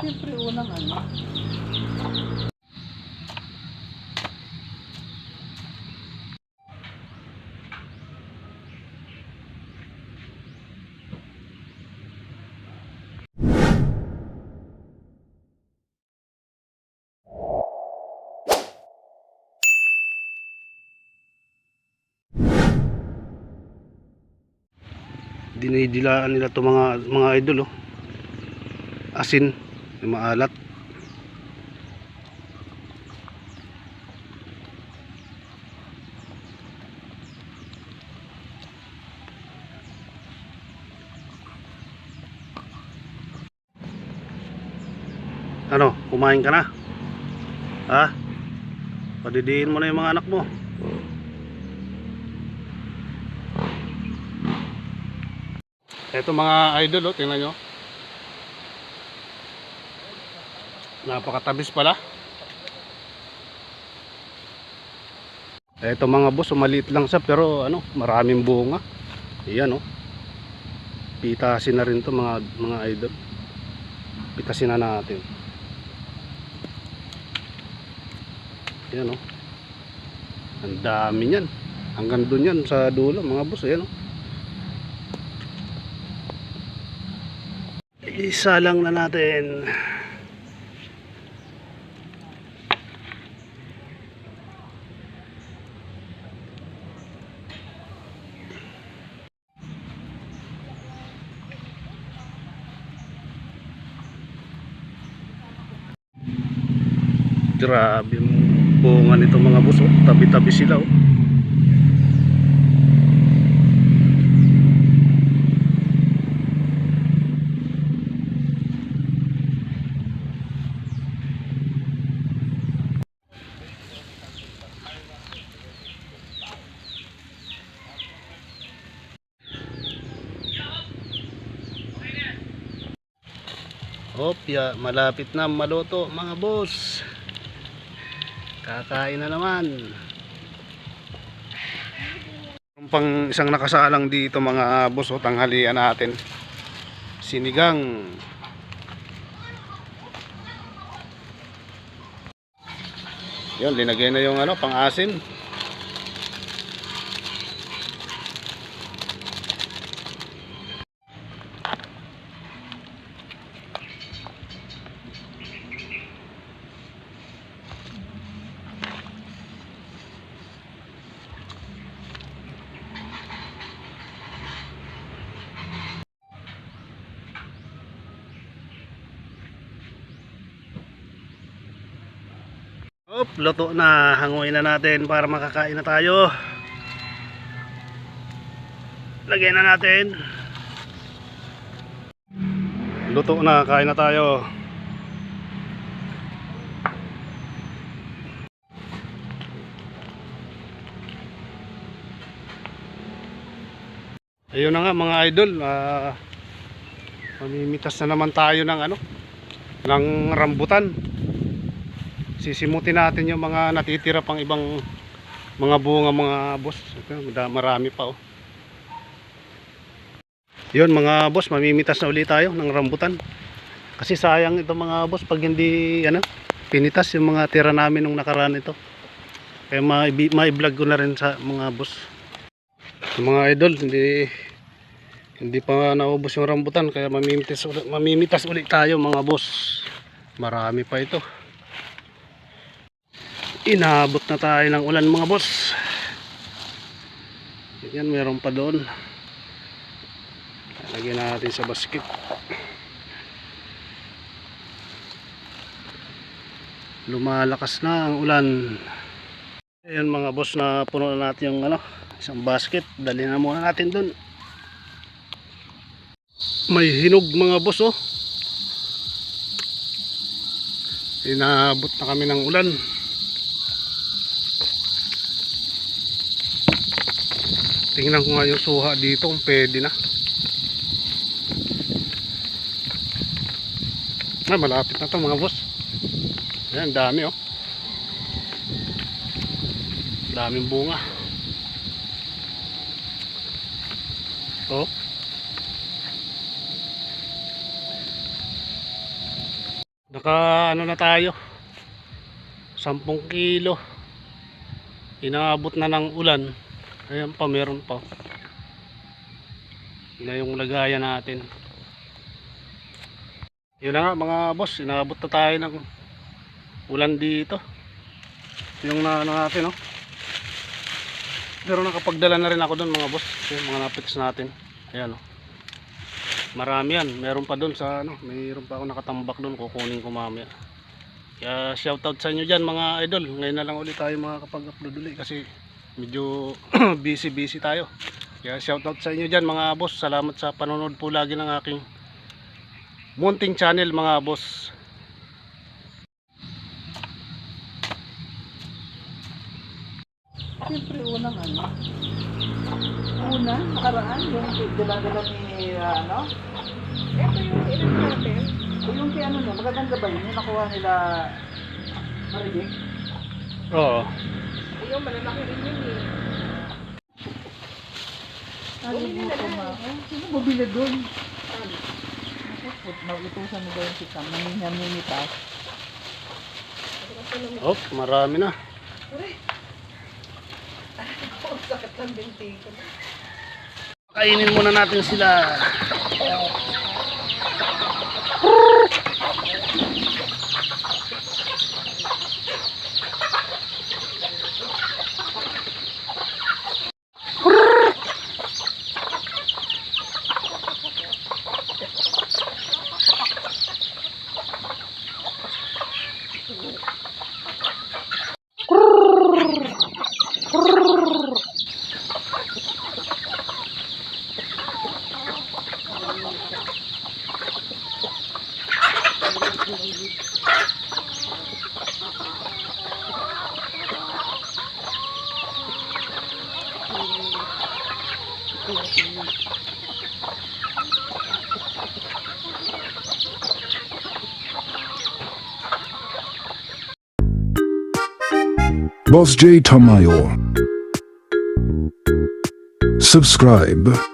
Siyempre unang ano. dinidilaan nila to mga mga idol oh. asin yung maalat ano kumain ka na? Ha? Padidiin mo na yung mga anak mo. Ito mga idol, oh, tingnan nyo. Napakatabis pala. Ito mga boss, oh, maliit lang siya pero ano, maraming bunga. Iyan oh. Pitasin na rin to mga mga idol. Pitasin na natin. Ayan oh. Ang dami niyan. Hanggang doon yan sa dulo mga boss, ayan oh. isa lang na natin grabe yung bunga nito mga buso tabi tabi sila oh. Opya, malapit na maluto mga boss. Kakain na naman. Pang isang nakasalang dito mga boss, o tanghalian natin. Sinigang. Yun, linagay na yung ano, pang-asin. Op, luto na. Hanguin na natin para makakain na tayo. Lagyan na natin. Luto na, kain na tayo. Ayun na nga mga idol, ah mamimitas na naman tayo ng ano, ng rambutan sisimutin natin yung mga natitira pang ibang mga bunga mga boss. Ito, marami pa oh. Yun mga boss mamimitas na ulit tayo ng rambutan. Kasi sayang ito mga boss pag hindi ano pinitas yung mga tira namin nung nakaraan ito. Kaya mai-vlog ko na rin sa mga boss. Yung mga idol hindi hindi pa naubos yung rambutan kaya mamimitas mamimitas ulit tayo mga boss. Marami pa ito inabot na tayo ng ulan mga boss. Yan meron pa doon. Lagyan natin sa basket. Lumalakas na ang ulan. Ayun mga boss na puno na natin yung ano, isang basket. Dali na muna natin doon. May hinog mga boss oh. Inabot na kami ng ulan Tingnan ko nga yung suha dito kung pwede na. Ah, malapit na to mga boss. Ayan, dami oh. Daming bunga. Oh. Naka ano na tayo. 10 kilo. Inaabot na ng ulan. Ayan pa, meron pa. Yun na yung lagayan natin. Yun na nga mga boss, inaabot na tayo ng ulan dito. Yung na ano natin, no? Pero nakapagdala na rin ako doon mga boss. Yung mga napits natin. Ayan, no? Marami yan. Meron pa doon sa ano, mayroon pa ako nakatambak doon, kukunin ko mamaya. Kaya shoutout sa inyo dyan mga idol. Ngayon na lang ulit tayo mga kapag-upload ulit kasi medyo busy-busy tayo. Kaya shoutout sa inyo dyan mga boss. Salamat sa panonood po lagi ng aking munting channel mga boss. Siyempre, unang ano. Una, nakaraan, yung dala-dala ni, ano? Ito yung ilan natin. O yung kay ano no, magandang gabay, yung nakuha nila Marinig. Oo. Yung malalaki rin yun eh. Ano Bumili na buto lang. ma? Oh, sino bumili doon? Nakapot, nautusan mo ba yung si Cam? Nanginaminitas. Oh, marami na. Ang sakit ng binti ko. Kainin muna natin sila. Boss J Tamayo. Subscribe.